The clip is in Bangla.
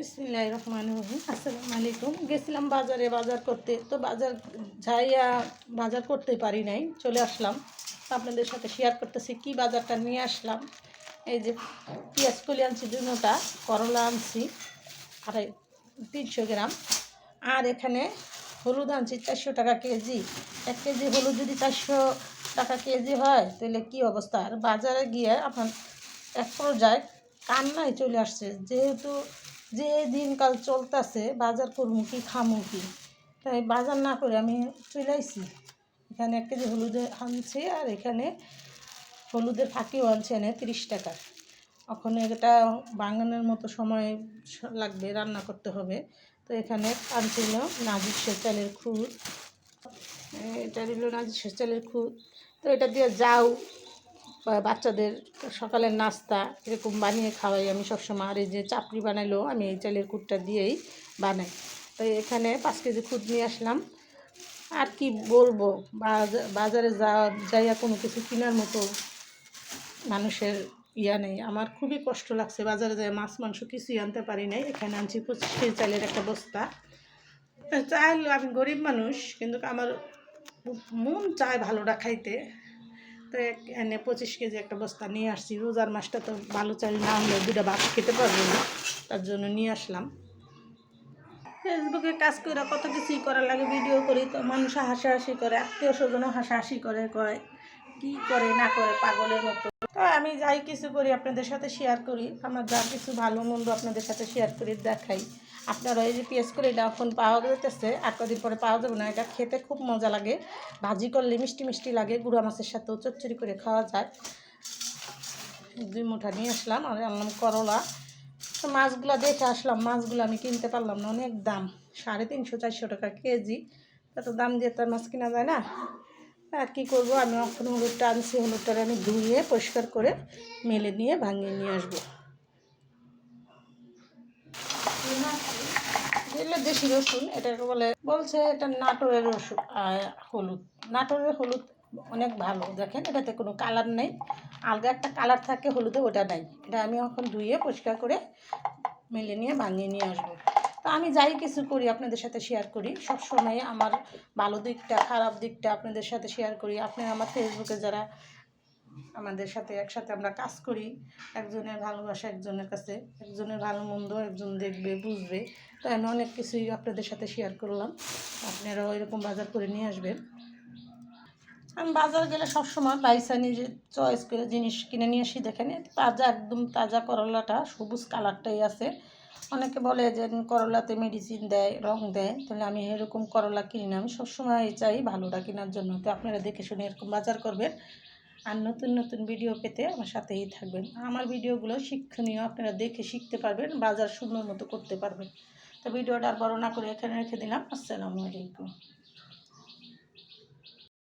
বিসমিল্লাহ রহমান রহিম, আসসালামু আলাইকুম। গেছিলাম বাজারে বাজার করতে, তো বাজার যাইয়া বাজার করতে পারি নাই, চলে আসলাম। আপনাদের সাথে শেয়ার করতেছি কি বাজারটা নিয়ে আসলাম। এই যে পেঁয়াজ কলি আনছি দুটা করলা আনছি আড়াই, তিনশো গ্রাম। আর এখানে হলুদ আনছি চারশো টাকা কেজি। এক কেজি হলুদ যদি চারশো টাকা কেজি হয়, তাহলে কি অবস্থা? আর বাজারে গিয়ে আপনার এক পর্যায়ে কান্নায় চলে আসছে। যেহেতু যে দিনকাল চলতেছে, বাজার করব কি, খামু কি, তাই বাজার না করে আমি চলে আইছি। এখানে এক কেজি হলুদে আনছি আর এখানে হলুদের ফাঁকিও আনছে, এনে তিরিশ টাকা এখন এটা বাঙানোর মতো সময় লাগবে, রান্না করতে হবে। তো এখানে আনছিল নাজির চালের খুদ। এটা দিল নাজির চালের খুদ। তো এটা দিয়ে যাও বাচ্চাদের সকালের নাস্তা এরকম বানিয়ে খাওয়াই আমি সবসময়। আর এই যে চাপড়ি বানাইলো, আমি এই চালের কুটটা দিয়েই বানাই। তো এখানে পাঁচ কেজি খুদ নিয়ে আসলাম। আর কি বলব বাজারে যা, যাইয়া কোনো কিছু কেনার মতো মানুষের ইয়া নেই। আমার খুবই কষ্ট লাগছে বাজারে যায় মাছ, মাংস কিছুই আনতে পারি নাই। এখানে আনছি পঁচিশ কেজি চালের একটা বস্তা। চাইল আমি গরিব মানুষ, কিন্তু আমার মন চায় ভালোটা খাইতে। তো এনে পঁচিশ কেজি একটা বস্তা নিয়ে আসছি। রোজার মাসটা তো ভালো চাল না হলে দুটা ভাত খেতে পারব না, তার জন্য নিয়ে আসলাম। ফেসবুকে কাজ করে কত কিছুই করা লাগে, ভিডিও করি তো মানুষ হাসাহাসি করে, আত্মীয় স্বজনও হাসাহাসি করে, কয় কি করে না করে পাগলের মতো। তো আমি যাই কিছু করি, আপনাদের সাথে শেয়ার করি। আমার যা কিছু ভালো মন্দ আপনাদের সাথে শেয়ার করি, দেখাই। আপনারা এই যে পেঁয়াজ করে এটা এখন পাওয়া যেতেছে আর কদিন পরে পাওয়া যাবে না। এটা খেতে খুব মজা লাগে। ভাজি করলে মিষ্টি মিষ্টি লাগে, গুঁড়া মাছের সাথেও চচ্চড়ি করে খাওয়া যায়। দুই মুঠা নিয়ে আসলাম আর আনলাম করলা। তো মাছগুলো দেখে আসলাম, মাছগুলো আমি কিনতে পারলাম না, অনেক দাম। সাড়ে তিনশো, চারশো টাকা কেজি। এত দাম দিয়ে তো মাছ কেনা যায় না। আর কী করব, আমি এখন হলুদটা আনছি হলুদটা আমি ধুয়ে, পরিষ্কার করে মেলে নিয়ে ভাঙিয়ে নিয়ে আসব। এগুলো দেশি রসুন, এটাকে বলে, বলছে এটা নাটোরের রসুন হলুদ। নাটোরের হলুদ অনেক ভালো, দেখেন, এটাতে কোনো কালার নেই। আলগা একটা কালার থাকে, হলুদে ওটা নাই। এটা আমি এখন ধুয়ে পরিষ্কার করে মেলে নিয়ে ভাঙিয়ে নিয়ে আসব। তো আমি যাই কিছু করি আপনাদের সাথে শেয়ার করি। সব সময় আমার ভালো দিকটা, খারাপ দিকটা আপনাদের সাথে শেয়ার করি। আপনি আমার ফেসবুকে যারা আমাদের সাথে একসাথে আমরা কাজ করি। একজনের ভালোবাসা একজনের কাছে, একজনের ভালো মন্দ একজন দেখবে, বুঝবে। তো আমি অনেক কিছুই আপনাদের সাথে শেয়ার করলাম। আপনারাও এরকম বাজার করে নিয়ে আসবেন। আমি বাজার গেলে সবসময় বাইসা নিজে চয়েস করে জিনিস কিনে নিয়ে আসি। দেখেন তাজা একদম তাজা করলাটা, সবুজ কালারটাই আছে। অনেকে বলে যে করলাতে মেডিসিন দেয়, রং দেয়, তাহলে আমি এরকম করলা কিনি না। আমি সবসময় চাই ভালোটা কেনার জন্য। তো আপনারা দেখে শুনে এরকম বাজার করবেন। আর নতুন নতুন ভিডিও পেতে আমার সাথেই থাকবেন। আমার ভিডিওগুলো শিক্ষণীয়, আপনারা দেখে শিখতে পারবেন, বাজার সুন্দর মতো করতে পারবেন। তো ভিডিওটা আর বড় না করে এখানে রেখে দিলাম। আসসালামু আলাইকুম।